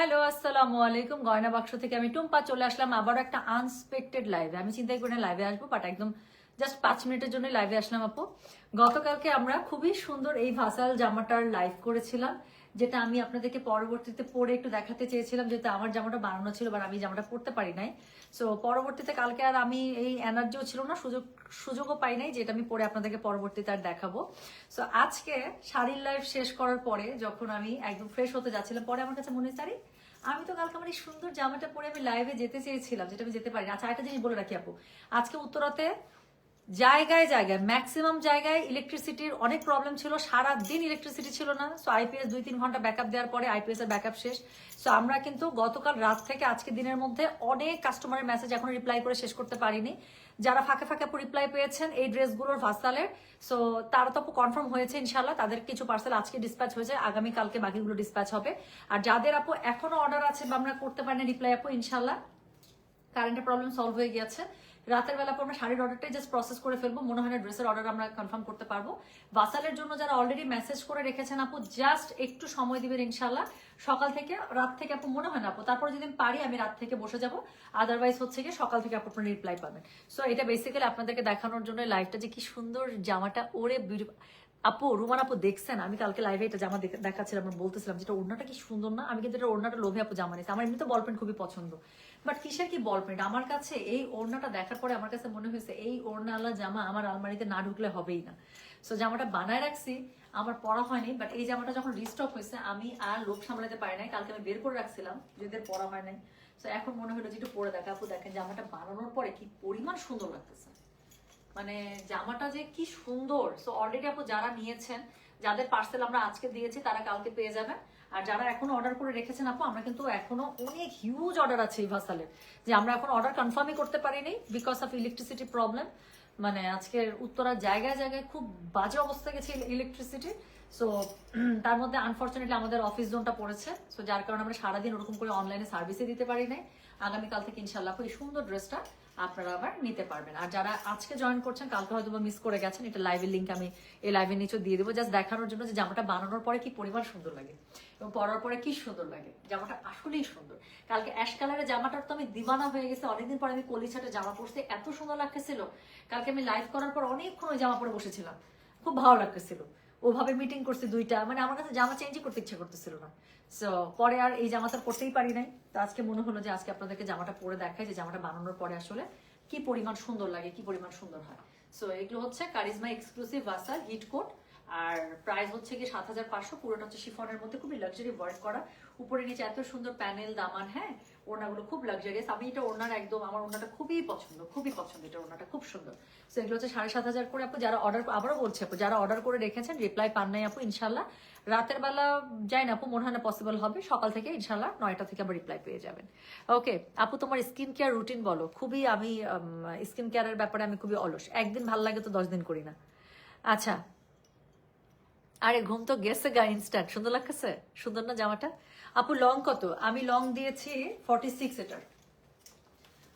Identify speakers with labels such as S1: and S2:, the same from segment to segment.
S1: Hello, আসসালামু আলাইকুম। গয়না বাক্স থেকে আমি টুম্পা চলে আসলাম আবার একটা আনসপেক্টেড লাইভে আমি চিন্তাই করে লাইভে আসব বাট একদম জাস্ট পাঁচ মিনিটের জন্য লাইভে আসলাম আপু। গতকালকে আমরা খুবই সুন্দর এই ভাসাল জামাটার লাইভ করেছিলাম, যেটা আমি আপনাদেরকে পরবর্তীতে পরে একটু দেখাতে চেয়েছিলাম, যেহেতু আমার জামাটা বানানো ছিল বাট আমি জামাটা পরতে পারি নাই। সো পরবর্তীতে কালকে আর আমি এই এনার্জিও ছিল না, সুযোগ, সুযোগও পাই নাই, যেটা আমি পরে আপনাদেরকে পরবর্তীতে আর দেখাবো। সো আজকে শাড়ির লাইফ শেষ করার পরে যখন আমি একদম ফ্রেশ হতে যাচ্ছিলাম, পরে আমার কাছে মনে আরে আমি তো কালকে আমার এই সুন্দর জামাটা পরে আমি লাইভে যেতে চেয়েছিলাম, যেটা আমি যেতে পারি। আচ্ছা একটা জিনিস বলে রাখি আপু। আজকে উত্তরাতে জায়গায় জায়গায় ম্যাক্সিমাম জায়গায় ইলেকট্রিসিটির অনেক প্রবলেম ছিল। সারা দিন ইলেকট্রিসিটি ছিল না। সো আইপিএস দুই তিন ঘণ্টা ব্যাকআপ দেওয়ার পরে আইপিএস এর ব্যাকআপ শেষ। সো আমরা কিন্তু গতকাল রাত থেকে আজকে দিনের মধ্যে অনেক কাস্টমারের মেসেজ এখনও রিপ্লাই করে শেষ করতে পারিনি। যারা ফাঁকে ফাঁকে রিপ্লাই পেয়েছেন এই ড্রেসগুলোর ভাসালের সো তারা তো কনফার্ম হয়েছে ইনশাল্লাহ তাদের কিছু পার্সেল আজকে ডিসপ্যাচ হয়েছে আগামীকালকে বাকিগুলো ডিসপ্যাচ হবে। আর যাদের আপু এখনও অর্ডার আছে বা আমরা করতে পারি না রিপ্লাই আপু ইনশাল্লাহ কারেন্টের প্রবলেম সলভ হয়ে গিয়েছে। রাতের বেলা পর আমরা শাড়ির অর্ডারটাই জাস্ট প্রসেস করে ফেলব। মনে হয় না ড্রেসের অর্ডার আমরা কনফার্ম করতে পারব। ভাসালের জন্য যারা অলরেডি মেসেজ করে রেখেছেন আপু জাস্ট একটু সময় দিবেন ইনশাল্লাহ সকাল থেকে, রাত থেকে আপু, মনে হয় না আপু, তারপরে যদি পারি আমি রাত থেকে বসে যাব। আদারওয়াইজ হচ্ছে কি সকাল থেকে আপু আপনার রিপ্লাই পাবেন। সো এটা বেসিক্যালি আপনাদেরকে দেখানোর জন্য লাইভটা যে কি সুন্দর জামাটা ওরে আপু, রুমান আপু দেখছেন? আমি কালকে লাইভে এটা জামা দেখ- দেখাচ্ছিলাম, বলতেছিলাম যেটা ওড়নাটা কি সুন্দর না? আমি কিন্তু এটা ওড়নাটা লোভে আপু জামা নিয়েছি। আমার এমনি তো বল প্যান্ট খুবই পছন্দ। বাট কিসের কি বল প্যান্ট আমার কাছে এই ওড়নাটা দেখার পরে আমার কাছে মনে হয়েছে, এই ওড়নাওয়ালা জামা আমার আলমারিতে না ঢুকলে হবেই না। সো জামাটা বানায় রাখছি, আমার পরা হয়নি বাট এই জামাটা যখন রিস্টক হয়েছে, আমি আর লোক সামলাতে পারি নাই, কালকে আমি বের করে রাখছিলাম যদি পরা হয় নাই। সো এখন মনে হলো যে একটু পরে দেখা আপু, দেখেন জামাটা বানানোর পরে কি পরিমাণ সুন্দর লাগতেছে। মানে জামাটা যে কি সুন্দর। সো অলরেডি আপু যারা নিয়েছেন, যাদের পার্সেল আমরা আজকে দিয়েছি, তারা কালকে পেয়ে যাবেন। আর যারা এখনও অর্ডার করে রেখেছেন আপু, আমরা কিন্তু এখনও অনেক হিউজ অর্ডার আছে এই ভাসালের যে আমরা এখন অর্ডার কনফার্মই করতে পারিনি বিকজ অফ ইলেকট্রিসিটি প্রবলেম মানে আজকের উত্তরার জায়গায় জায়গায় খুব বাজে অবস্থা গেছে ইলেকট্রিসিটি সো তার মধ্যে আনফর্চুনেটলি আমাদের অফিস জোনটা পড়েছে। সো যার কারণে আমরা সারাদিন ওরকম করে অনলাইনে সার্ভিসে দিতে পারি নাই। আগামীকাল থেকে ইনশাল্লাহ এই সুন্দর ড্রেসটা আপনারা আবার নিতে পারবেন। আর যারা আজকে জয়েন করছেন, কালকে হয়তো মিস করে গেছেন, এটা লাইভের লিঙ্ক আমি এই লাইভের নিচে দিয়ে দেবো। জাস্ট দেখানোর জন্য যে জামাটা বানানোর পরে কি পরিমাণ সুন্দর লাগে এবং পরার পরে কি সুন্দর লাগে। জামাটা আসলেই সুন্দর। কালকে অ্যাশ কালারের জামাটার তো আমি দিবানা হয়ে গেছে। অনেকদিন পরে আমি কলি ছাটে জামা পরতে এত সুন্দর লাগতেছিল। কালকে আমি লাইভ করার পর অনেকক্ষণ ওই জামা পরে বসেছিলাম। খুব ভালো লাগতেছিল। ওভাবে মিটিং করছে দুইটা। মানে আমার কাছে জামা চেঞ্জই করতে ইচ্ছা করতেছিল না। সো পরে আর এই জামাটা পরতেই পারি নাই। তো আজকে মনে হলো যে আজকে আপনাদেরকে জামাটা পরে দেখাই যে জামাটা বানানোর পরে আসলে কি পরিমাণ সুন্দর লাগে, কি পরিমাণ সুন্দর হয়। সো এগুলো হচ্ছে কারিজমা এক্সক্লুসিভ ভাসাল হিট কোট আর প্রাইস হচ্ছে কি সাত হাজার পাঁচশো, পুরোটা হচ্ছে শিফনের মধ্যে, খুবই লাক্সারি ওয়ার্ক করা। উপরে নিচে এত সুন্দর প্যানেল দামান হ্যাঁ ওড়নাগুলো খুব লাক্সারিয়াস আমি এটা ওড়নার একদম, আমার ওড়নাটা খুবই পছন্দ খুবই পছন্দ এটা ওড়নাটা, খুব সুন্দর। সো এগুলো হচ্ছে সাড়ে সাত হাজার করে আপু, যারা অর্ডার আবারও বলছে আপু, যারা অর্ডার করে রেখেছেন রিপ্লাই পান নাই আপু ইনশাল্লাহ রাতের বেলা যাই না আপু, মনে হয় না পসিবল হবে, সকাল থেকে ইনশাল্লাহ নয়টা থেকে আবার রিপ্লাই পেয়ে যাবেন। ওকে আপু, তোমার স্কিন কেয়ার রুটিন বলো, খুবই আমি স্কিন কেয়ারের ব্যাপারে আমি খুবই অলস। একদিন ভালো লাগে তো দশ দিন করি না। আচ্ছা আরে, ঘুম তো গেছে গা ইনস্ট্যান্ট সুন্দর লাগতেছে? সুন্দর না জামাটা? আপু লং কত? আমি লং দিয়েছি ফর্টি সিক্স এটার।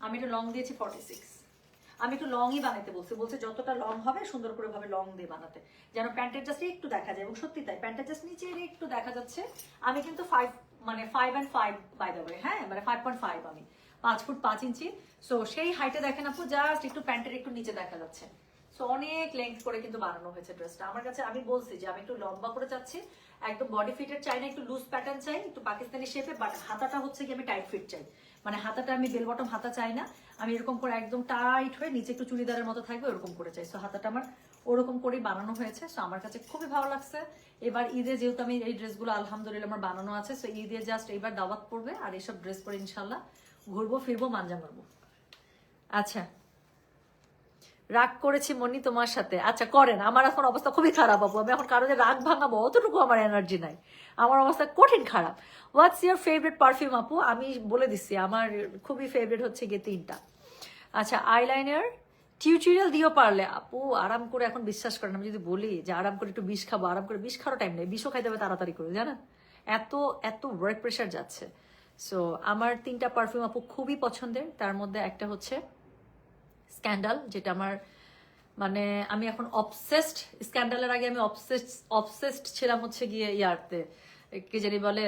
S1: আমি একটু লং দিয়েছি ফর্টি সিক্স আমি একটু লংই বানাতে বলছি। বলছে যতটা লং হবে, সুন্দর করে ভাবে লং দিয়ে বানাতে। যেন প্যান্টের জাস্ট একটু দেখা যায়, এবং সত্যি তাই প্যান্টের জাস্ট নিচে একটু দেখা যাচ্ছে। আমি কিন্তু ফাইভ মানে five and five by way হ্যাঁ? মানে ফাইভ পয়েন্ট ফাইভ আমি। পাঁচ ফুট পাঁচ ইঞ্চি। সো সেই হাইটে দেখেন আপু জাস্ট একটু প্যান্টের একটু নিচে দেখা যাচ্ছে। সো অনেক লেন্থ করে কিন্তু বানানো হয়েছে ড্রেসটা আমার কাছে আমি বলছি যে আমি একটু লম্বা করে চাচ্ছি। একদম বডি ফিটের চাই না, একটু লুজ প্যাটার্ন চাই, একটু পাকিস্তানি শেপে বাট হাতাটা হচ্ছে কি আমি টাইট ফিট চাই। মানে হাতাটা আমি বেল বটম হাতা চাই না। আমি এরকম করে একদম টাইট হয়ে নিচে একটু চুড়িদারের মতো থাকবে, ওরকম করে চাই। সো হাতাটা আমার ওরকম করেই বানানো হয়েছে। সো আমার কাছে খুবই ভালো লাগছে। এবার ঈদে যেহেতু আমি এই ড্রেসগুলো আলহামদুলিল্লাহ আমার বানানো আছে সো ঈদে জাস্ট এবার দাওয়াত পড়বে, আর এইসব ড্রেস পরে ইনশাল্লাহ ঘুরবো, ফিরবো, মাঞ্জা মারবো। আচ্ছা রাগ করেছি মনি তোমার সাথে। আচ্ছা করেন। আমার এখন অবস্থা খুবই খারাপ আপু আমি এখন কারণে রাগ ভাঙাবো, অতটুকু আমার এনার্জি নাই। আমার অবস্থা কঠিন খারাপ। হোয়াটস ইয়োর ফেভারিট পারফিউম আপু? আমি বলে দিচ্ছি, আমার খুবই ফেভারিট হচ্ছে গিয়ে তিনটা। আচ্ছা আইলাইনার টিউটোরিয়াল দিও পারলে। আপু, আরাম করে এখন বিশ্বাস করেন, আমি যদি বলি যে আরাম করে একটু বিষ খাব, আরাম করে বিষ খাওয়ার টাইম নেই। বিষও খাইতে হবে তাড়াতাড়ি করে, জানেন? এত এত ওয়ার্ক প্রেশার যাচ্ছে। সো আমার তিনটা পারফিউম আপু, খুবই পছন্দের। তার মধ্যে একটা হচ্ছে স্ক্যান্ডাল, যেটা আমার মানে আমি এখন অবসেসড স্ক্যান্ডালের আগে আমি অবসেসড ছিলাম হচ্ছে গিয়ে ইয়ারতে। কে জানি বলে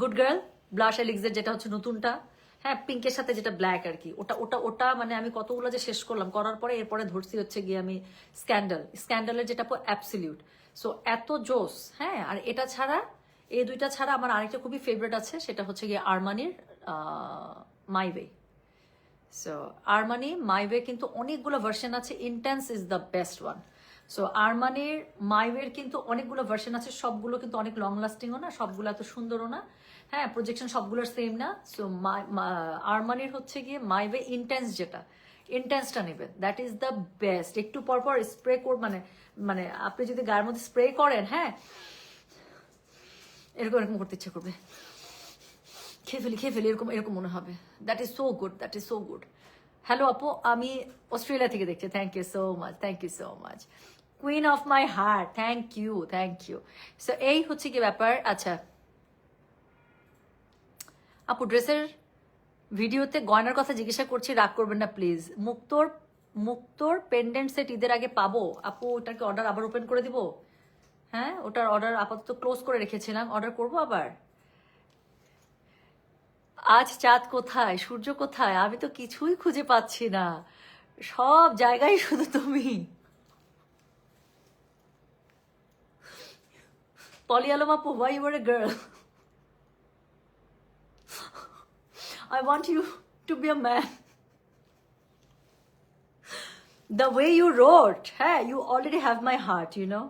S1: গুড গার্ল ব্লাশ এলিক্সের যেটা হচ্ছে নতুনটা। হ্যাঁ পিঙ্কের সাথে যেটা ব্ল্যাক আর কি। ওটা ওটা ওটা মানে আমি কতগুলো যে শেষ করলাম, করার পরে এরপরে ধরছি হচ্ছে গিয়ে আমি স্ক্যান্ডাল। স্ক্যান্ডালের যেটা অ্যাবসলিউট সো এত জোস হ্যাঁ আর এটা ছাড়া, এই দুইটা ছাড়া আমার আরেকটা খুবই ফেভারিট আছে, সেটা হচ্ছে গিয়ে আরমানির মাইওয়ে সো আরমানি মাইওয়ে কিন্তু অনেকগুলো ভার্সন আছে। Intense is the best one so আরমানির মাইওয়ের কিন্তু অনেকগুলো ভার্সন আছে। সবগুলো কিন্তু অনেক লং লাস্টিংও না, সবগুলো এত সুন্দরও না। হ্যাঁ প্রজেকশন সবগুলোর সেম না। সো আরমানির হচ্ছে গিয়ে মাইওয়ে ইন্টেন্স যেটা। ইন্টেন্সটা নেবে দ্যাট ইজ দ্য বেস্ট একটু পর পর স্প্রে কর মানে মানে আপনি যদি গায়ের মধ্যে স্প্রে করেন হ্যাঁ এরকম এরকম করতে ইচ্ছে করবে। খেয়ে ফেলি খেয়ে ফেলি এরকম এরকম মনে হবে। That is so good that is so good hello আপু, আমি অস্ট্রেলিয়া থেকে দেখছি। Thank you so much thank you so much queen of my heart thank you thank you so এই হচ্ছে কি ব্যাপার? আচ্ছা। আপু, ড্রেসের ভিডিওতে গয়নার কথা জিজ্ঞাসা করছি, রাগ করবেন না প্লিজ মুক্তোর মুক্তোর পেন্ডেন্ট সেট ঈদের আগে পাবো? আপু, ওটাকে অর্ডার আবার ওপেন করে দিব? হ্যাঁ ওটার অর্ডার আপাতত ক্লোজ করে রেখেছিলাম। অর্ডার করব আবার? আজ চাঁদ কোথায় সূর্য কোথায় আমি তো কিছুই খুঁজে পাচ্ছি না সব জায়গায় শুধু তুমি পলি আলম আপু why you are a I want you to be a man. The way you wrote, hey, you already have my heart, you know.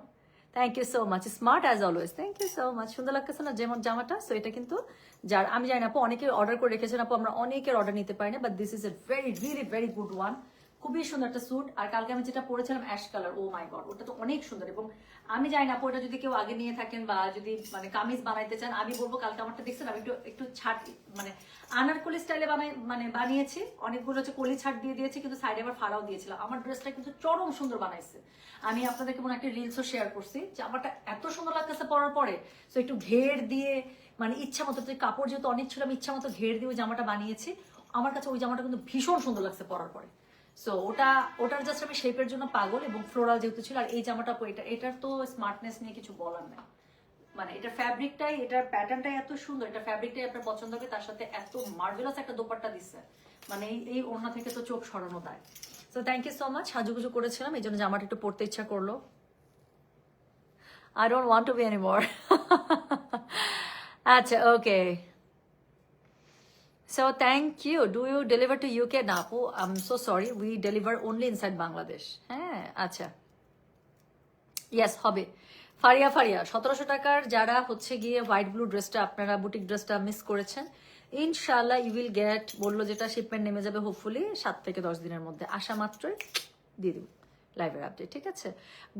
S1: Thank you so much smart as always thank you so much সুন্দর লাগতেছে না যেমন জামাটা so এটা কিন্তু যার, আমি জানি না আপু, অনেকে অর্ডার করে রেখেছেন আপু, আমরা অনেকের অর্ডার নিতে পারি না but this is a very really very good one খুবই সুন্দর একটা স্যুট আর কালকে আমি যেটা পরেছিলাম ash colour oh my god ওটা তো অনেক সুন্দর, এবং আমি জানি না ওটা যদি কেউ আগে নিয়ে থাকেন বা যদি মানে কামিজ বানাইতে চান, আমি বলব কালকে আমারটা দেখছেন, আমি একটু একটু ছাট মানে আনারকলি স্টাইলে বানাই মানে বানিয়েছি, অনেকগুলো হচ্ছে কলি ছাট দিয়ে দিয়েছি, কিন্তু সাইডে আবার ফাড়াও দিয়েছিলাম আমার ড্রেসটা কিন্তু চরম সুন্দর বানাইছে। আমি আপনাদেরকে মনে একটা রিলসও শেয়ার করছি, যে আমারটা এত সুন্দর লাগতেছে পরার পরে তো একটু ঘের দিয়ে মানে ইচ্ছা মতো কাপড় যেহেতু অনেক ছিল আমি ইচ্ছা মতো ঘের দিয়ে ওই জামাটা বানিয়েছি, আমার কাছে ওই জামাটা কিন্তু ভীষণ সুন্দর লাগছে পরার পরে। সো ওটা, ওটার জাস্ট আমি শেপের জন্য পাগল এবং ফ্লোরাল যেহেতু ছিল, আর এই জামাটা এটা, এটার তো স্মার্টনেস নিয়ে কিছু বলার নাই। মানে এটা ফ্যাব্রিকটাই এটার প্যাটার্নটাই এত সুন্দর, এটা ফ্যাব্রিকটাই আপনার পছন্দ হবে, তার সাথে এত মার্ভেলাস একটা দোপাট্টা দিচ্ছে মানে এই ওড়না থেকে তো চোখ সরানো দেয়। So thank you so much সাজুগুজু করেছিলাম, এই জন্য জামাটা একটু পড়তে ইচ্ছা করল। I don't want to be any more আচ্ছা okay So thank you. Do you deliver to UK Napu? I'm so sorry. We deliver only inside Bangladesh. হ্যাঁ আচ্ছা ইয়েস হবে ফারিয়া ফারিয়া সতেরোশো টাকার যারা হচ্ছে গিয়ে হোয়াইট ব্লু ড্রেসটা আপনারা বুটিক ড্রেসটা মিস করেছেন ইনশাল্লাহ ইউ উইল গেট বলল যেটা শিপমেন্ট নেমে যাবে হোপফুলি সাত থেকে দশ দিনের মধ্যে আসা মাত্রই দিয়ে দিব লাইভের আপডেট ঠিক আছে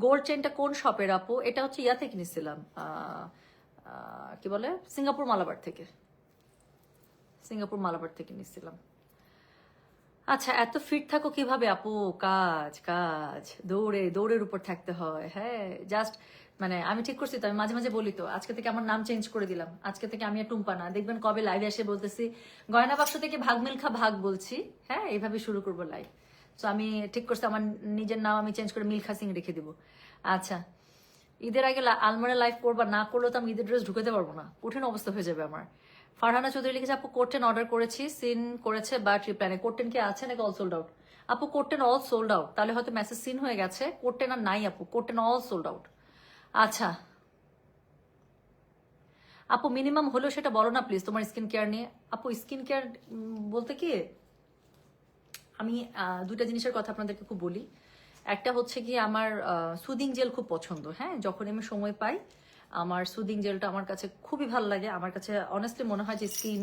S1: গোল্ড চেনটা কোন শপের আপু এটা হচ্ছে ইয়া থেকে নিছিলাম কি বলে সিঙ্গাপুর মালাবার থেকে সিঙ্গাপুর মালাবার থেকে নিচ্ছিলাম আচ্ছা এত ফিট থাকো কীভাবে আপু? কাজ কাজ, দৌড়ে, দৌড়ের উপর থাকতে হয় হ্যাঁ জাস্ট মানে আমি ঠিক করছি তো, আমি মাঝে মাঝে বলি তো, আজকে থেকে আমার নাম চেঞ্জ করে দিলাম, আজকে থেকে আমি আর টুম্পা না, দেখবেন কবে লাইভে এসে বলতেছি, গয়না বাক্স থেকে ভাগ মিলখা ভাগ বলছি হ্যাঁ এইভাবে শুরু করব লাইভ তো আমি ঠিক করছি, আমার নিজের নাম আমি চেঞ্জ করে মিলখা সিং রেখে দিব। আচ্ছা ঈদের আগে আলমারে লাইভ করবা না করলেও তো আমি ঈদের ড্রেস ঢুকাতে পারব না, কঠিন অবস্থা হয়ে যাবে আমার। ফারহানা চৌধুরী লিখেছে, আপু কোর্টেন অর্ডার করেছি সিন করেছে বাট রিপ্লাইনে কোর্টেন কি আছে নাকি অল সোল্ড আউট আপু কোর্টেন অল সোল্ড আউট তাহলে হয়তো মেসেজ সিন হয়ে গেছে কোর্টেন আর নাই, আপু কোর্টেন অল সোল্ড আউট আচ্ছা। আপু মিনিমাম হলেও সেটা বলো না প্লিজ তোমার স্কিন কেয়ার নিয়ে। আপু স্কিন কেয়ার বলতে কি, আমি দুইটা জিনিসের কথা আপনাদেরকে খুব বলি। একটা হচ্ছে কি, আমার সুদিং জেল খুব পছন্দ হ্যাঁ? যখন আমি সময় পাই আমার সুদিং জেলটা আমার কাছে খুবই ভালো লাগে। আমার কাছে অনেস্টলি মনে হয় যে স্কিন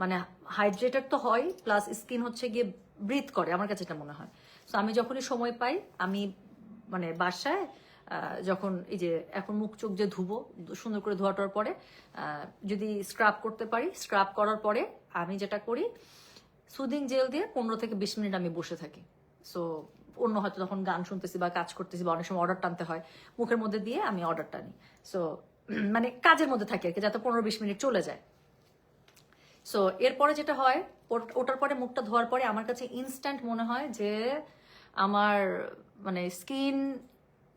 S1: মানে হাইড্রেটেড তো হয় প্লাস স্কিন হচ্ছে গিয়ে ব্রিথ করে, আমার কাছে এটা মনে হয়। সো আমি যখনই সময় পাই, আমি মানে বাসায় যখন এই যে এখন মুখ চোখ যে ধুবো, সুন্দর করে ধোয়াটার পরে যদি স্ক্রাব করতে পারি স্ক্রাব করার পরে আমি যেটা করি সুদিং জেল দিয়ে পনেরো থেকে বিশ মিনিট আমি বসে থাকি। সো অন্য হয়তো তখন গান শুনতেছি বা কাজ করতেছি বা অনেক সময় অর্ডার টানতে হয়, মুখের মধ্যে দিয়ে আমি অর্ডার টানি সো মানে কাজের মধ্যে থাকি আর কি, যাতে পনেরো বিশ মিনিট চলে যায়। সো এরপরে যেটা হয়, ওট- ওটার পরে মুখটা ধোয়ার পরে আমার কাছে ইনস্ট্যান্ট মনে হয় যে আমার মানে স্কিন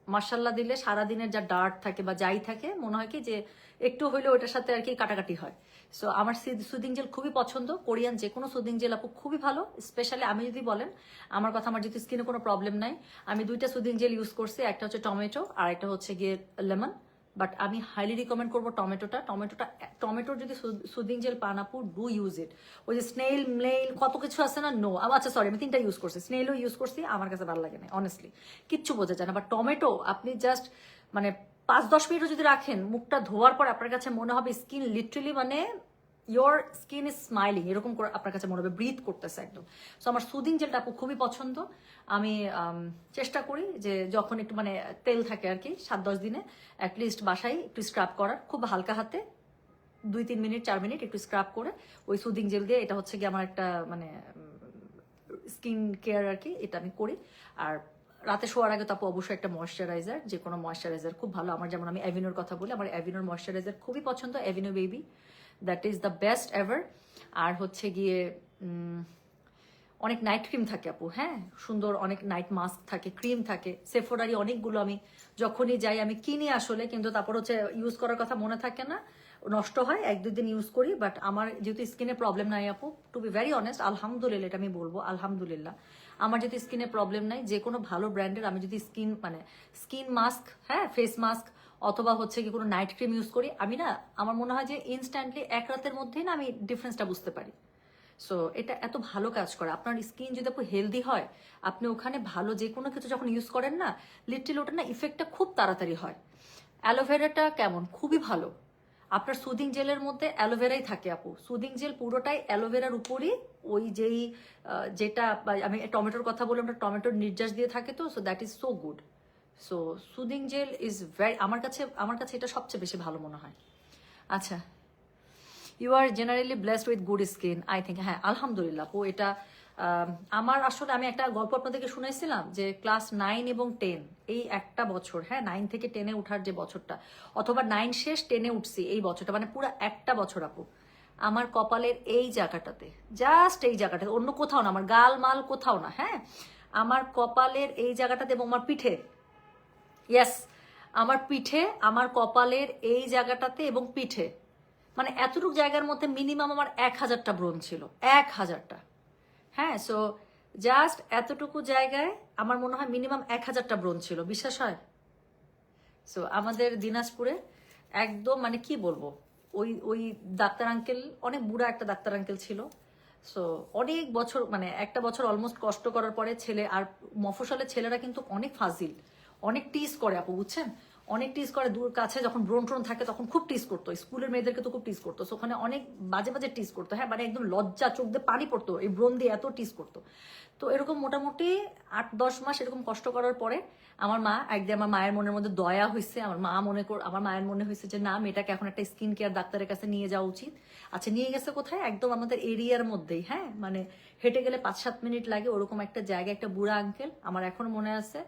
S1: মার্শাল্লা দিলে সারাদিনের যা ডার্ট থাকে বা যাই থাকে, মনে হয় কি যে একটু হইলেও ওটার সাথে আর কি কাটাকাটি হয়। সো আমার সুদিং জেল খুবই পছন্দ। কোরিয়ান যে কোনো সুদিং জেল আপু খুবই ভালো। স্পেশালি আমি যদি বলেন, আমার কথা আমার যদি স্কিনে কোনো প্রবলেম নাই, আমি দুইটা সুদিং জেল ইউজ করছি। একটা হচ্ছে টমেটো আর একটা হচ্ছে গিয়ে লেমন বাট আমি হাইলি রিকমেন্ড করব টমেটোটা টমেটোটা টমেটোর যদি সুদিং জেল পান আপু ডু ইউজ ইট ওই যে স্নেল মেল কত কিছু আছে না? নো আচ্ছা সরি আমি তিনটা ইউজ করছি। স্নেলও ইউজ করছি, আমার কাছে ভালো লাগে না অনেস্টলি কিচ্ছু বোঝা যায় না। বাট টমেটো আপনি জাস্ট মানে পাঁচ, দশ মিনিটও যদি রাখেন, মুখটা ধোয়ার পর আপনার কাছে মনে হবে স্কিন লিটারেলি মানে ইয়োর স্কিন ইজ স্মাইলিং এরকম করে আপনার কাছে মনে হবে ব্রিথ করতেছে একদম। সো আমার সুদিং জেলটা আপু খুবই পছন্দ। আমি চেষ্টা করি যে যখন একটু মানে তেল থাকে আর কি, সাত দশ দিনে অ্যাটলিস্ট বাসায় একটু স্ক্রাব করার। খুব হালকা হাতে, দুই তিন মিনিট, চার মিনিট একটু স্ক্রাব করে, ওই সুদিং জেল দিয়ে এটা হচ্ছে কি আমার একটা মানে স্কিন কেয়ার আর কি, এটা আমি করি। আর রাতে শোয়ার আগে তো আপু অবশ্যই একটা ময়শ্চারাইজার যে কোনো ময়শ্চারাইজার খুব ভালো। আমার যেমন আমি অ্যাভিনোর কথা বলি, আমার অ্যাভিনোর ময়শ্চারাইজার খুবই পছন্দ Aveeno baby that is the best ever আর হচ্ছে গিয়ে অনেক নাইট ক্রিম থাকে আপু হ্যাঁ? সুন্দর অনেক নাইট মাস্ক থাকে ক্রিম থাকে। সেফোরারি অনেকগুলো আমি যখনই যাই, আমি কিনি আসলে, কিন্তু তারপর হচ্ছে ইউজ করার কথা মনে থাকে না, নষ্ট হয়, এক দুই দিন ইউজ করি বাট আমার যেহেতু স্কিনে প্রবলেম নাই আপু টু বি ভেরি অনেস্ট আলহামদুলিল্লাহ, এটা আমি বলব, আলহামদুলিল্লাহ। আমার যদি স্কিনে প্রবলেম নাই, যে কোনো ভালো ব্র্যান্ডের আমি যদি স্কিন মানে স্কিন মাস্ক হ্যাঁ ফেস মাস্ক অথবা হচ্ছে কি কোনো নাইট ক্রিম ইউজ করি, আমি না, আমার মনে হয় যে ইনস্ট্যান্টলি এক রাতের মধ্যেই না আমি ডিফারেন্সটা বুঝতে পারি। সো এটা এত ভালো কাজ করে। আপনার স্কিন যদি আপু হেলদি হয়, আপনি ওখানে ভালো যে কোনো কিছু যখন ইউজ করেন না লিটল ওটা না ইফেক্টটা খুব তাড়াতাড়ি হয়। অ্যালোভেরাটা কেমন? খুবই ভালো। আপনার সুদিং জেলের মধ্যে অ্যালোভেরাই থাকে আপু। সুদিং জেল পুরোটাই অ্যালোভেরার উপরই ওই যেই যেটা আমি টমেটোর কথা বললাম টমেটোর নির্যাস দিয়ে থাকে তো so that is so good so soothing gel is very আমার কাছে আমার কাছে এটা সবচেয়ে বেশি ভালো মনে হয়। আচ্ছা। You are generally blessed with good skin I think হ্যাঁ আলহামদুলিল্লাহ। ও এটা আমার আসলে আমি একটা গল্প আপনাদেরকে শুনেছিলাম যে ক্লাস নাইন এবং টেন এই একটা বছর হ্যাঁ নাইন থেকে টেনে ওঠার যে বছরটা, অথবা নাইন শেষ টেনে উঠছি এই বছরটা মানে পুরো একটা বছর আপু, আমার কপালের এই জায়গাটাতে জাস্ট এই জায়গাটাতে, অন্য কোথাও না, আমার গাল মাল কোথাও না হ্যাঁ আমার কপালের এই জায়গাটাতে এবং আমার পিঠে ইয়েস আমার পিঠে, আমার কপালের এই জায়গাটাতে এবং পিঠে। মানে এতটুকু জায়গার মধ্যে মিনিমাম আমার এক হাজারটা ব্রণ ছিল। এক হাজারটা। হ্যাঁ সো জাস্ট এতটুকু জায়গায় আমার মনে হয় মিনিমাম এক হাজারটা ব্রণ ছিল। বিশ্বাস হয়? সো আমাদের দিনাজপুরে একদম মানে কি বলব? ওই ওই ডাক্তার আঙ্কেল অনেক বুড়া একটা ডাক্তার আঙ্কেল ছিল। সো অনেক বছর মানে একটা বছর অলমোস্ট কষ্ট করার পরে ছেলে আর মফসলের ছেলেরা কিন্তু অনেক ফাজিল। অনেক টিস করে আপু, বুঝছেন? অনেক টিস করে দূর কাছে, যখন ব্রণ ট্রোন থাকে তখন খুব টিস করতো। স্কুলের মেয়েদেরকে তো খুব টিস করতো। ওখানে অনেক বাজে বাজে টিস করতো। হ্যাঁ মানে একদম লজ্জা, চোখ দিয়ে পানি পড়তো। এই ব্রণ দিয়ে এত টিস করতো। তো এরকম মোটামুটি আট, দশ মাস এরকম কষ্ট করার পরে আমার মা, একদিন আমার মায়ের মনের মধ্যে দয়া হয়েছে আমার মা মনে কর, আমার মায়ের মনে হয়েছে যে, না, মেয়েটাকে এখন একটা স্কিন কেয়ার ডাক্তারের কাছে নিয়ে যাওয়া উচিত। আচ্ছা নিয়ে গেছে কোথায়? একদম আমাদের এরিয়ার মধ্যেই। হ্যাঁ মানে হেঁটে গেলে পাঁচ, সাত মিনিট লাগে। ওরকম একটা জায়গা একটা বুড়া আঙ্কেল আমার এখন মনে আছে।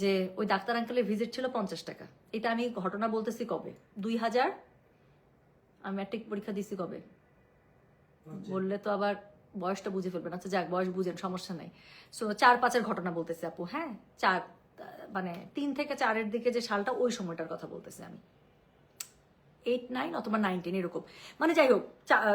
S1: যে ওই ডাক্তার আঙ্কেলের ভিজিট ছিল পঞ্চাশ টাকা। এটা আমি ঘটনা বলতেছি কবে? দুই হাজার? আমি ম্যাট্রিক পরীক্ষা দিছি কবে? বললে তো আবার বয়সটা বুঝে ফেলবেন। আচ্ছা যাক বয়স বুঝেন সমস্যা নাই। সো চার পাঁচের ঘটনা বলতেছি আপু হ্যাঁ? চার মানে তিন থেকে চারের দিকে যে সালটা ওই সময়টার কথা বলতেছি আমি। এইট নাইন অথবা নাইনটিন এরকম। মানে যাই হোক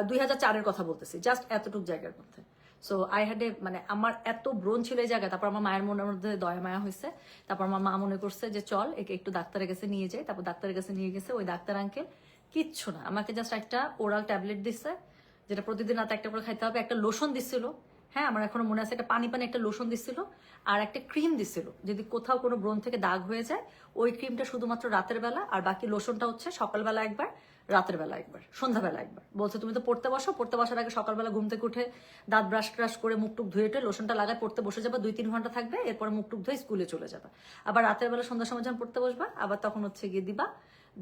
S1: দুই হাজার চারের কথা বলতেছি জাস্ট এতটুক জায়গার মধ্যে। সো আই হ্যাড এ মানে আমার এত ব্রণ ছিল এই জায়গায়, তারপর আমার মায়ের মনের মধ্যে দয়া মায়া হয়েছে তারপর আমার মা মনে করছে যে, চল, একে একটু ডাক্তারের কাছে নিয়ে যাই। তারপর ডাক্তারের কাছে নিয়ে গেছে, ওই ডাক্তার আঙ্কেল কিচ্ছু না। আমাকে জাস্ট একটা ওরাল ট্যাবলেট দিচ্ছে যেটা প্রতিদিন রাতে একটা করে খাইতে হবে, একটা লোশন দিচ্ছিল হ্যাঁ আমার এখনও মনে আছে, একটা পানি পানি একটা লোশন দিচ্ছিল আর একটা ক্রিম দিচ্ছিল যদি কোথাও কোনো ব্রণ থেকে দাগ হয়ে যায়, ওই ক্রিমটা শুধুমাত্র রাতের বেলা, আর বাকি লোশনটা হচ্ছে সকালবেলা একবার। রাতের বেলা একবার, সন্ধ্যাবেলা একবার। বলছে, তুমি তো পড়তে বসো, পড়তে বসার আগে সকালবেলা ঘুম থেকে উঠে দাঁত ব্রাশ ট্রাশ করে মুখ টুক ধুয়ে টুয়ে লোশনটা লাগায় পড়তে বসে যাবে দুই তিন ঘণ্টা থাকবে, এরপরে মুখ টুক ধুয়ে স্কুলে চলে যাবে। আবার রাতের বেলা সন্ধ্যার সময় যখন পড়তে বসবা, আবার তখন হচ্ছে গিয়ে দিবা,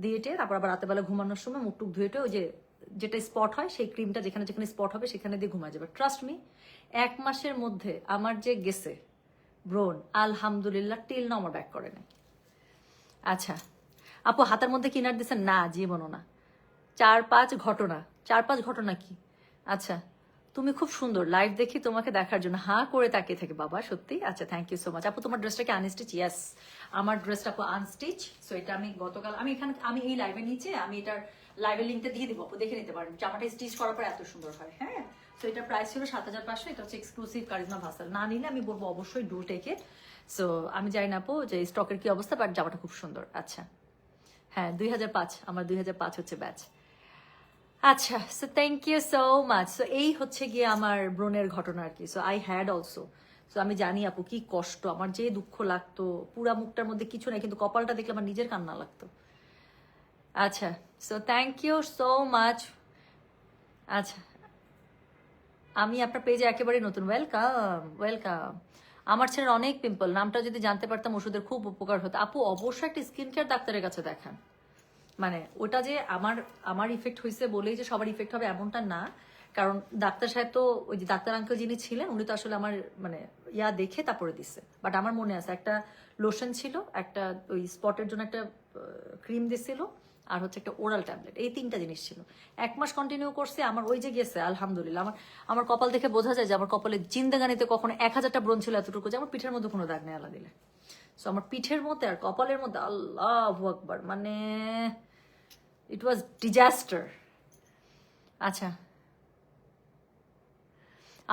S1: দিয়ে টেয়ে তারপর আবার রাতের বেলা ঘুমানোর সময় মুখ টুক ধুয়ে টুয়ে ওই যে, যেটা স্পট হয়, সেই ক্রিমটা যেখানে যেখানে স্পট হবে, সেখানে দিয়ে ঘুমা যাবে। ট্রাস্ট মি এক মাসের মধ্যে আমার যে গেছে, ব্রণ, আলহামদুলিল্লাহ টিল না আমার ব্যাক করে নাই আচ্ছা আপু হাতের মধ্যে কিনার দিছেন? না, জীবনও না। চার পাঁচ ঘটনা। চার পাঁচ ঘটনা কি? আচ্ছা তুমি খুব সুন্দর। লাইভ দেখি তোমাকে দেখার জন্য। হা করে তাকিয়ে থাকে বাবা, সত্যি? আচ্ছা থ্যাংক ইউ সো মাচ আপু, তোমার ড্রেসটা কি আনস্টিচ ইয়েস আমার ড্রেসটা আপু আনস্টিচ সো এটা আমি গতকাল, আমি এখানে, আমি এই লাইভে নিচে, আমি এটার লাইভের লিঙ্কটা দিয়ে দেবো। আপু, দেখে নিতে পারেন। জামাটা স্টিচ করার পর এত সুন্দর হয় হ্যাঁ? তো এটা প্রাইস ছিল সাত হাজার পাঁচশো, এটা হচ্ছে এক্সক্লুসিভ কারিজমা ভাসাল না নিলে আমি বলব অবশ্যই ডু টেকে সো আমি জানি না আপু যে স্টকের কি অবস্থা বাট জামাটা খুব সুন্দর। আচ্ছা হ্যাঁ দুই হাজার পাঁচ, আমার দুই হাজার পাঁচ হচ্ছে ব্যাচ আচ্ছা so thank you so much so এই হচ্ছে গিয়ে আমার ব্রণের ঘটনা আর কি। So I had also so আমি জানি আপু কি কষ্ট, আমার যে দুঃখ লাগতো, পুরা মুখটার মধ্যে কিছু নেই, কিন্তু কপালটা দেখলে আমার নিজের কান্না লাগতো। আচ্ছা so thank you so much আচ্ছা আমি আপনার পেজে একেবারে নতুন। ওয়েলকাম ওয়েলকাম আমার ছেলের অনেক পিম্পল নামটা যদি জানতে পারতাম ওষুধের খুব উপকার হতো। আপু, অবশ্যই একটা স্কিন কেয়ার ডাক্তারের কাছে দেখান। মানে ওটা যে আমার আমার ইফেক্ট হয়েছে বলেই যে সবার ইফেক্ট হবে এমনটা না। কারণ ডাক্তার সাহেব তো, ওই যে ডাক্তার আঙ্কেল যিনি ছিলেন, উনি তো আসলে আমার মানে ইয়া দেখে তারপরে দিছে। বাট আমার মনে আছে, একটা লোশন ছিল, একটা ওই স্পটের জন্য একটা ক্রিম দিছিল, আর হচ্ছে একটা ওরাল ট্যাবলেট এই তিনটা জিনিস ছিল। এক মাস কন্টিনিউ করছে, আমার ওই যে গেছে, আলহামদুলিল্লাহ। আমার আমার কপাল দেখে বোঝা যায় যে আমার কপালে জিন্দাগানিতে কখনো এক হাজারটা ব্রণ ছিল এতটুকু যে আমার পিঠের মধ্যে কোনো দাগ নেই, আল্লাহ দিলে। সো আমার পিঠের মধ্যে আর কপালের মধ্যে আল্লাহ আকবার মানে ইট ওয়াজ ডিজাস্টার আচ্ছা।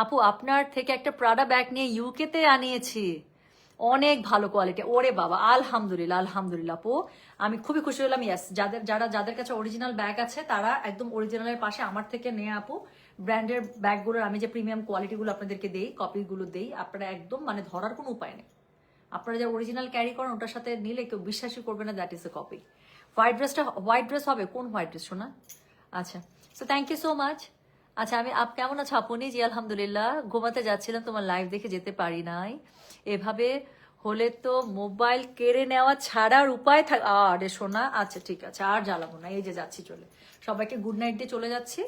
S1: আপু, আপনার থেকে একটা প্রাডা ব্যাগ নিয়ে ইউকেতে আনিয়েছি। অনেক ভালো কোয়ালিটি ওরে বাবা, আলহামদুলিল্লাহ আলহামদুলিল্লাহ আপু। আমি খুবই খুশি হলাম ইয়াস যাদের, যারা, যাদের কাছে অরিজিনাল ব্যাগ আছে, তারা একদম অরিজিনালের পাশে আমার থেকে নিয়ে আপু। ব্র্যান্ডের ব্যাগগুলোর আমি যে প্রিমিয়াম কোয়ালিটিগুলো আপনাদেরকে দেই কপিগুলো দেই, আপনারা একদম মানে ধরার কোনো উপায় নেই। আপনারা যা অরিজিনাল ক্যারি করেন, ওটার সাথে নিলে কেউ বিশ্বাসই করবে না that is a copy white ড্রেসটা হোয়াইট ড্রেস হবে? কোন হোয়াইট ড্রেস শোনা আচ্ছা so thank you so much আচ্ছা আমি আপ, কেমন আছো আপনি? জি, আলহামদুলিল্লাহ। ঘুমাতে যাচ্ছিলাম, তোমার লাইভ দেখে যেতে পারি নাই। এভাবে হলে তো মোবাইল কেড়ে নেওয়া ছাড়ার উপায় থাক আরে শোনা আচ্ছা ঠিক আছে, আর জ্বালাবো না, এই যে যাচ্ছি চলে। সবাইকে গুড নাইট দিয়ে চলে যাচ্ছি।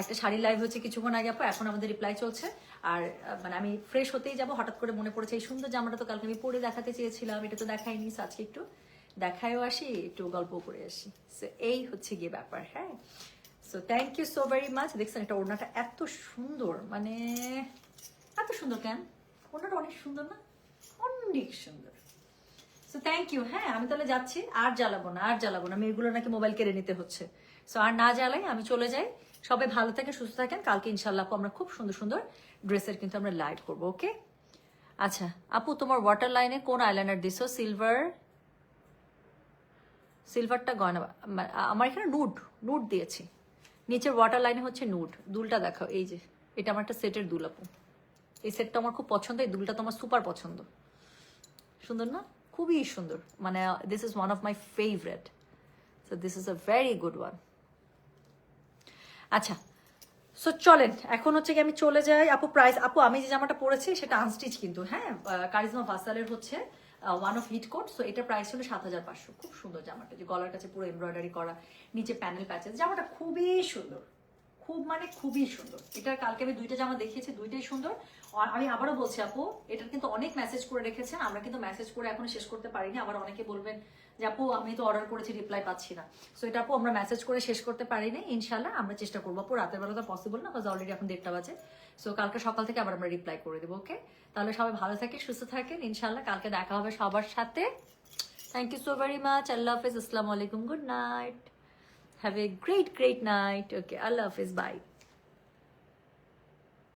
S1: একটা শাড়ি লাইভ হচ্ছে কিছুক্ষণ আগে আপু, এখন আমাদের রিপ্লাই চলছে। আর মানে আমি ফ্রেশ হতেই যাব, হঠাৎ করে মনে পড়েছে এই সুন্দর জামাটা তো কালকে আমি পরে দেখাতে চেয়েছিলাম, এটা তো দেখাইনি, আজকে একটু দেখায়ও আসি, একটু গল্প করে আসি। সো এই হচ্ছে গিয়ে ব্যাপার হ্যাঁ? So thank you so very much দেখছেন এটা ওড়নাটা এত সুন্দর মানে এত সুন্দর কেন? ওড়নাটা অনেক সুন্দর না? অনেক সুন্দর সো থ্যাংক ইউ হ্যাঁ আমি তাহলে যাচ্ছি। আর জ্বালাবো না, আর জ্বালাবো না। মেয়েগুলো নাকি মোবাইল কেড়ে নিতে হচ্ছে। সো আর না জ্বালাই আমি চলে যাই। সবাই ভালো থাকেন, সুস্থ থাকেন। কালকে ইনশাল্লাহ আমরা খুব সুন্দর সুন্দর ড্রেসের কিন্তু আমরা লাইট করব ওকে আচ্ছা আপু তোমার ওয়াটার লাইনে কোন আইলাইনার দিছো? সিলভার সিলভারটা গয়না আমার এখানে নুড নুড দিয়েছি। নিচের ওয়াটার লাইনে হচ্ছে নুড দুলটা দেখাও, এই যে। এটা আমার একটা সেটের দুল, আপু। এই সেটটা আমার খুব পছন্দ, এই দুলটা তো আমার সুপার পছন্দ। সুন্দর না? খুবই সুন্দর। মানে this is one of my favourite so this is a very good one আচ্ছা সো চলেন। এখন হচ্ছে কি আমি চলে যাই। আপু প্রাইস আপু, আমি যে জামাটা পরেছি, সেটা আনস্টিচ কিন্তু হ্যাঁ? কারিজমা ভাসালের হচ্ছে one of hit coat so এটা প্রাইস ছিল সাত হাজার পাঁচশো। খুব সুন্দর জামাটা। যে গলার কাছে পুরো এমব্রয়ডারি করা, নিচে প্যানেল প্যাচেস জামাটা খুবই সুন্দর। খুব মানে খুবই সুন্দর। এটা কালকে আমি দুইটা জামা দেখিয়েছি, দুইটাই সুন্দর। আমি আবারও বলছি আপু, এটার কিন্তু অনেক মেসেজ করে রেখেছেন আমরা কিন্তু মেসেজ করে এখনও শেষ করতে পারিনি। আবার অনেকে বলবেন যে আপু, আমি তো অর্ডার করেছি রিপ্লাই পাচ্ছি না। সো এটা আপু, আমরা মেসেজ করে শেষ করতে পারিনি ইনশাল্লাহ আমরা চেষ্টা করব। আপু, রাতের বেলা তো পসিবল না? বিকজ অলরেডি এখন দেড়টা বাজে। সো কালকে সকাল থেকে আবার আমরা রিপ্লাই করে দেবো ওকে তাহলে সবাই ভালো থাকে সুস্থ থাকেন ইনশাল্লাহ কালকে দেখা হবে সবার সাথে। Thank you so very much আল্লাহ হাফিজ, আসসালামু আলাইকুম good night Have a great, great night. Okay, Allah Hafiz. Bye.